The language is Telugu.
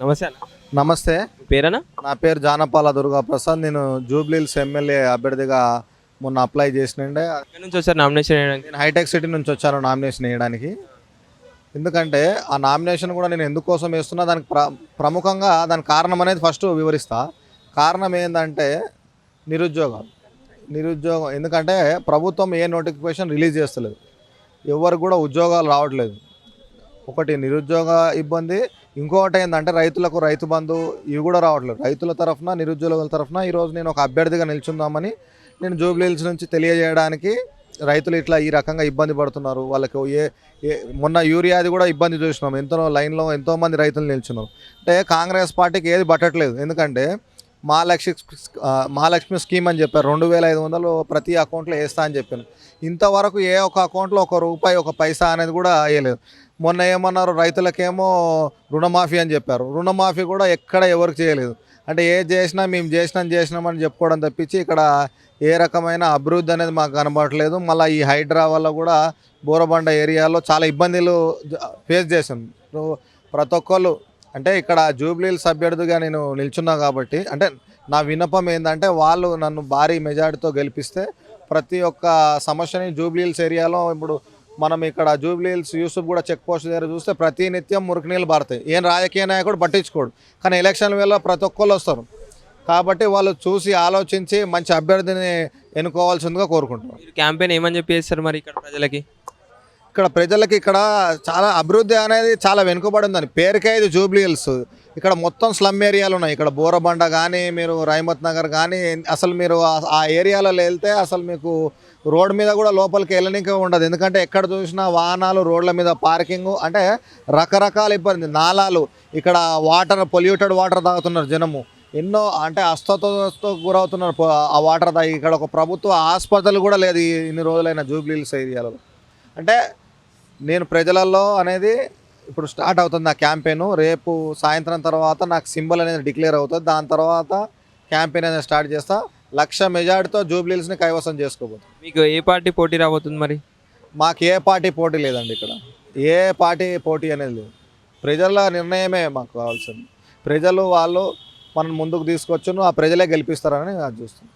నమస్తే అన్న. నమస్తే. పేరేనా నా పేరు జానపాల దుర్గా ప్రసాద్ నేను జూబ్లీల్స్ ఎమ్మెల్యే అభ్యర్థిగా మొన్న అప్లై చేసినండే. ఎక్కడి నుంచి వచ్చారు నామినేషన్ చేయడానికి నేను హైటెక్ సిటీ నుంచి వచ్చాను నామినేషన్ వేయడానికి. ఎందుకంటే ఆ నామినేషన్ కూడా నేను ఎందుకోసం వేస్తున్నా దానికి ప్ర ప్రముఖంగా దాని కారణం అనేది ఫస్ట్ వివరిస్తా. కారణం ఏంటంటే నిరుద్యోగాలు నిరుద్యోగం ఎందుకంటే ప్రభుత్వం ఏ నోటిఫికేషన్ రిలీజ్ చేస్తలేదు. ఎవరికి కూడా ఉద్యోగాలు రావట్లేదు. ఒకటి నిరుద్యోగ ఇబ్బంది ఇంకొకటి ఏంటంటే రైతులకు రైతు బంధు ఇవి కూడా రావట్లేదు. రైతుల తరఫున నిరుద్యోగుల తరఫున ఈరోజు నేను ఒక అభ్యర్థిగా నిల్చుందామని నేను జూబ్లీహిల్స్ నుంచి తెలియజేయడానికి రైతులు ఇట్లా ఈ రకంగా ఇబ్బంది పడుతున్నారు. వాళ్ళకి ఏ ఏ మొన్న యూరియాది కూడా ఇబ్బంది చూసినాం. ఎంతో లైన్లో ఎంతోమంది రైతులు నిల్చున్నారు. అంటే కాంగ్రెస్ పార్టీకి ఏది పట్టట్లేదు. ఎందుకంటే మహాలక్ష్మి మహాలక్ష్మి స్కీమ్ అని చెప్పారు. రెండు వేల ఐదు వందలు ప్రతి అకౌంట్లో వేస్తా అని చెప్పాను ఇంతవరకు ఏ ఒక్క అకౌంట్లో ఒక రూపాయి ఒక పైసా అనేది కూడా వేయలేదు. మొన్న ఏమన్నారు? రైతులకేమో రుణమాఫీ అని చెప్పారు. రుణమాఫీ కూడా ఎక్కడ ఎవరికి చేయలేదు. అంటే ఏ చేసినా మేము చేసినాం చేసినామని చెప్పుకోవడం తప్పించి ఇక్కడ ఏ రకమైన అభివృద్ధి అనేది మాకు కనబడట్లేదు. మళ్ళీ ఈ హైడ్రా వల్ల కూడా బోరబండ ఏరియాలో చాలా ఇబ్బందులు ఫేస్ చేసాం ప్రతి ఒక్కళ్ళు అంటే ఇక్కడ జూబ్లీల్ అభ్యర్థిగా నేను నిల్చున్నా కాబట్టి అంటే నా విన్నపం ఏంటంటే వాళ్ళు నన్ను భారీ మెజార్టీతో గెలిపిస్తే ప్రతి ఒక్క సమస్యని జూబ్లీల్స్ ఏరియాలో ఇప్పుడు మనం ఇక్కడ జూబ్లీహిల్స్ యూసుఫ్ కూడా చెక్ పోస్ట్ దగ్గర చూస్తే ప్రతి నిత్యం మురికి నీళ్ళు పారుతాయి. ఏం రాజకీయ నాయకుడు పట్టించుకోడు. కానీ ఎలక్షన్ వేళ ప్రతి ఒక్కళ్ళు వస్తారు. కాబట్టి వాళ్ళు చూసి ఆలోచించి మంచి అభ్యర్థిని ఎన్నుకోవాల్సిందిగా కోరుకుంటున్నాం. క్యాంపెయిన్ ఏమని చెప్పి చేస్తారు మరి ఇక్కడ ప్రజలకి? ఇక్కడ ప్రజలకి ఇక్కడ చాలా అభివృద్ధి అనేది చాలా వెనుకబడి ఉందని పేరుకే ఇది జూబ్లీ హిల్స్ ఇక్కడ మొత్తం స్లమ్ ఏరియాలు ఉన్నాయి. ఇక్కడ బోరబండ కానీ మీరు రైమత్ నగర్ కానీ అసలు మీరు ఆ- ఏరియాలో వెళ్తే అసలు మీకు రోడ్ మీద కూడా లోపలికి వెళ్ళడానికి ఉండదు. ఎందుకంటే ఎక్కడ చూసినా వాహనాలు రోడ్ల మీద పార్కింగ్ అంటే రకరకాల ఇబ్బంది. నాలాలు. ఇక్కడ వాటర్ పొల్యూటెడ్ వాటర్ తాగుతున్నారు జనము. ఎన్నో అంటే అస్వస్థతతో గురవుతున్నారు ఆ వాటర్ తాగి ఇక్కడ ఒక ప్రభుత్వ ఆసుపత్రులు కూడా లేదు ఇన్ని రోజులైన జూబ్లీ హిల్స్ ఏరియాలో అంటే నేను ప్రజలలో అనేది ఇప్పుడు స్టార్ట్ అవుతుంది నా క్యాంపెయిన్. రేపు సాయంత్రం తర్వాత నాకు సింబల్ అనేది డిక్లేర్ అవుతుంది. దాని తర్వాత క్యాంపెయిన్ అనేది స్టార్ట్ చేస్తా. లక్ష మెజార్టీతో జూబ్లీల్స్ని కైవసం చేసుకోబోతుంది మీకు ఏ పార్టీ పోటీ రాబోతుంది మరి? మాకు ఏ పార్టీ పోటీ లేదండి ఇక్కడ. ఏ పార్టీ పోటీ అనేది లేదు. ప్రజల నిర్ణయమే మాకు కావాల్సింది. ప్రజలు వాళ్ళు మనం ముందుకు తీసుకొచ్చును ఆ ప్రజలే గెలిపిస్తారని అది చూస్తున్నాం.